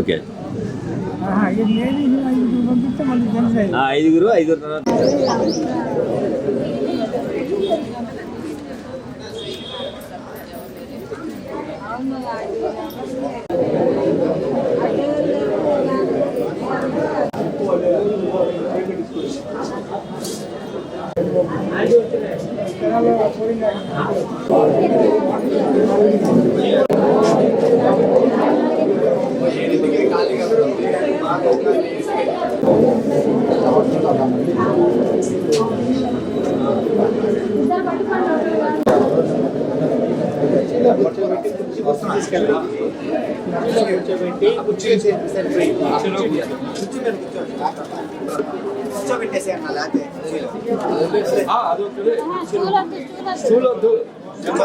Okay. ఐదుగురు ఐదుగురు పంపిస్తే మళ్ళీ కూర్చోబెట్టి కూర్చోబెట్టి ఐదుగురు ఐదుగురు తర్వాత కూర్చోబెట్టేసి అన్న లేకపోతే.